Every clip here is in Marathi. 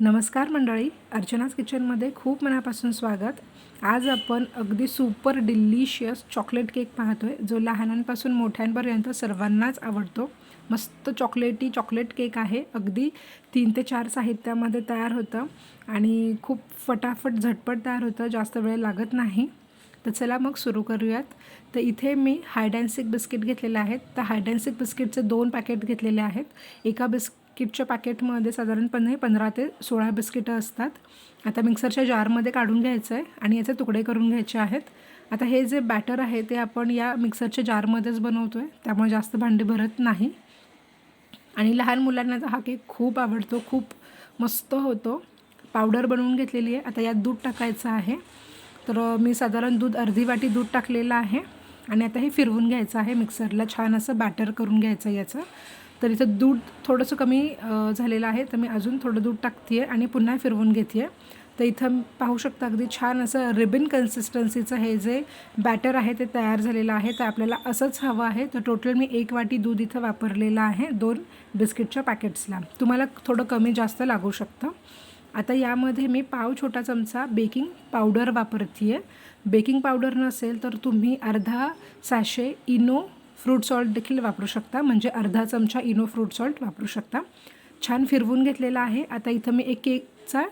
नमस्कार मंडळी अर्चनाज किचनमध्ये खूप मनापासून स्वागत. आज आपण अगदी सुपर डिलिशियस चॉकलेट केक पाहतो आहे जो लहानांपासून मोठ्यांपर्यंत सर्वांनाच आवडतो. मस्त चॉकलेटी चॉकलेट केक आहे. अगदी तीन ते चार साहित्यामध्ये तयार होतं आणि खूप फटाफट झटपट तयार होतं जास्त वेळ लागत नाही. तर चला मग सुरू करूयात. तर इथे मी हायड बिस्किट घेतलेले आहेत. तर हायड बिस्किटचे दोन पॅकेट घेतलेले आहेत. एका बिस्क किटच्या पॅकेटमध्ये साधारणपणे पंधरा ते सोळा बिस्किटं असतात. आता मिक्सरच्या जारमध्ये काढून घ्यायचं आहे आणि याचे तुकडे करून घ्यायचे आहेत. आता हे जे बॅटर आहे ते आपण या मिक्सरच्या जारमध्येच बनवतो आहे त्यामुळे जास्त भांडी भरत नाही. आणि लहान मुलांना तर हा केक खूप आवडतो खूप मस्त होतो. पावडर बनवून घेतलेली आहे. आता यात दूध टाकायचं आहे. तर मी साधारण दूध अर्धी वाटी दूध टाकलेलं आहे. आणि आता हे फिरवून घ्यायचं आहे मिक्सरला. छान असं बॅटर करून घ्यायचं याचं. तर इथं दूध थोडंसं कमी झालेलं आहे. तर मी अजून थोडं दूध टाकते आहे आणि पुन्हा फिरवून घेते आहे तर इथं पाहू शकता अगदी छान असं रिबिन कन्सिस्टन्सीचं हे जे बॅटर आहे ते तयार झालेलं आहे. तर आपल्याला असंच हवं आहे. तर टोटल मी एक वाटी दूध इथं वापरलेलं आहे. दोन बिस्किटच्या पॅकेट्सला तुम्हाला थोडं कमी जास्त लागू शकतं. आता यामध्ये मी पाव छोटा चमचा बेकिंग पावडर वापरते आहे बेकिंग पावडर नसेल तर तुम्ही अर्धा सॅशे इनो फ्रूट सॉल्ट देखील वापरू शकता. म्हणजे अर्धा चमचा इनो फ्रूट सॉल्ट वापरू शकता. छान फिरवून घेतलेला आहे. आता इथं मी एक केकचा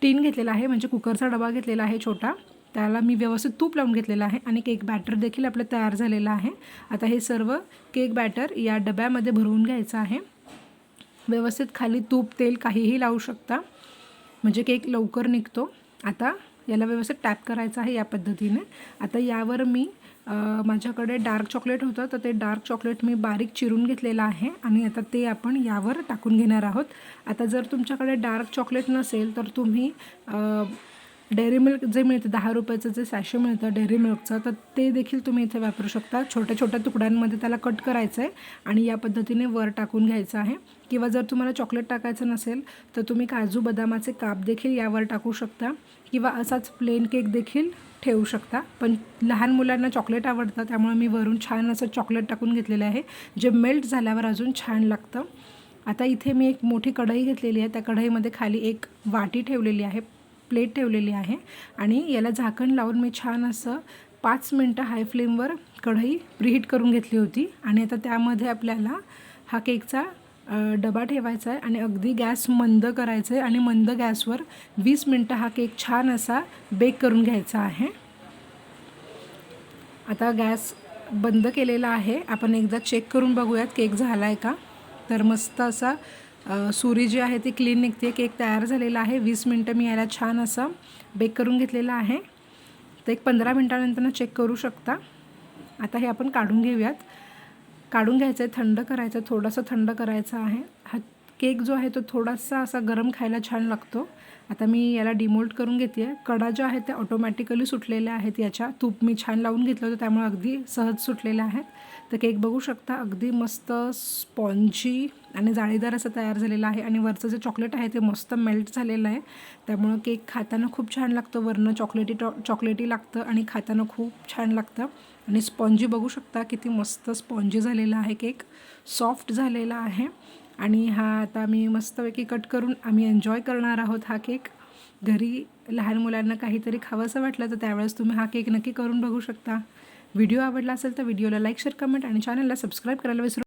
टीन घेतलेला आहे. म्हणजे कुकरचा डबा घेतलेला आहे छोटा. त्याला मी व्यवस्थित तूप लावून घेतलेलं आहे आणि केक बॅटर देखील आपलं तयार झालेलं आहे. आता हे सर्व केक बॅटर या डब्यामध्ये भरवून घ्यायचं आहे. व्यवस्थित खाली तूप तेल काहीही लावू शकता. म्हणजे केक लवकर निघतो. आता याला व्यवस्थित टॅप करायचं आहे या पद्धतीने. आता यावर मी माझ्याकडे डार्क चॉकलेट होतं तर ते डार्क चॉकलेट मी बारीक चिरून घेतलेलं आहे आणि आता ते आपण यावर टाकून घेणार आहोत. आता जर तुमच्याकडे डार्क चॉकलेट नसेल तर तुम्ही डेअरी मिल्क जे मिळतं दहा रुपयाचं जे सॅशे मिळतं डेअरी मिल्कचं तर ते देखील तुम्ही इथे वापरू शकता. छोट्या छोट्या तुकड्यांमध्ये त्याला कट करायचं आहे आणि या पद्धतीने वर टाकून घ्यायचं आहे. किंवा जर तुम्हाला चॉकलेट टाकायचं नसेल तर तुम्ही काजू बदामाचे काप देखील यावर टाकू शकता. किंवा असाच प्लेन केक देखील ठेवू शकता. पण लहान मुलांना चॉकलेट आवडतं त्यामुळे मी वरून छान असं चॉकलेट टाकून घेतलेलं आहे जे मेल्ट झाल्यावर अजून छान लागतं. आता इथे मी एक मोठी कढई घेतलेली आहे. त्या कढईमध्ये खाली एक वाटी ठेवलेली आहे. प्लेट ठेवलेली आहे आणि याला झाकण लावून मी छान असं पाच मिनटं हाय फ्लेमवर कढई प्रीहीट करून घेतली होती. आणि आता त्यामध्ये आपल्याला हा केकचा डबा ठेवायचा आहे आणि अगदी गॅस मंद करायचं आहे आणि मंद गॅसवर वीस मिनटं हा केक छान असा बेक करून घ्यायचा आहे. आता गॅस बंद केलेला आहे. आपण एकदा चेक करून बघूयात केक झाला आहे का? तर मस्त असा सुरी जी आहे ती क्लीन निघते. केक तयार झालेला आहे. वीस मिनटं मी याला छान असं बेक करून घेतलेलं आहे. तर एक पंधरा मिनटानंतर चेक करू शकता. आता हे आपण काढून घेऊयात. काढून घ्यायचं आहे थंड करायचं थोडंसं थंड करायचं आहे. हा केक जो आहे तो थोडासा असा गरम खायला छान लागतो. आता मी याला डिमोल्ट करून घेते. आहे कडा ज्या आहेत त्या ऑटोमॅटिकली सुटलेल्या आहेत. याच्या तूप मी छान लावून घेतलं होतं. त्यामुळे अगदी सहज सुटलेल्या आहेत. तर केक बघू शकता अगदी मस्त स्पॉन्जी आणि जाळीदार असं तयार झालेलं आहे. आणि वरचं जे चॉकलेट आहे ते मस्त मेल्ट झालेलं आहे. त्यामुळं केक खाताना खूप छान लागतं. वरनं चॉकलेटी टॉ चॉकलेटी लागतं आणि खाताना खूप छान लागतं. आणि स्पॉन्जी बघू शकता किती मस्त स्पॉन्जी झालेला आहे केक. सॉफ्ट झालेला आहे. आणि हा आता मी मस्तपैकी कट करून आम्ही एन्जॉय करणार आहोत हा केक. घरी लहान मुलांना काहीतरी खावंसं वाटलं तर त्यावेळेस तुम्ही हा केक नक्की करून बघू शकता. व्हिडिओ आवडला असेल तर व्हिडिओला लाईक शेअर कमेंट आणि चॅनलला सबस्क्राईब करायला विसरू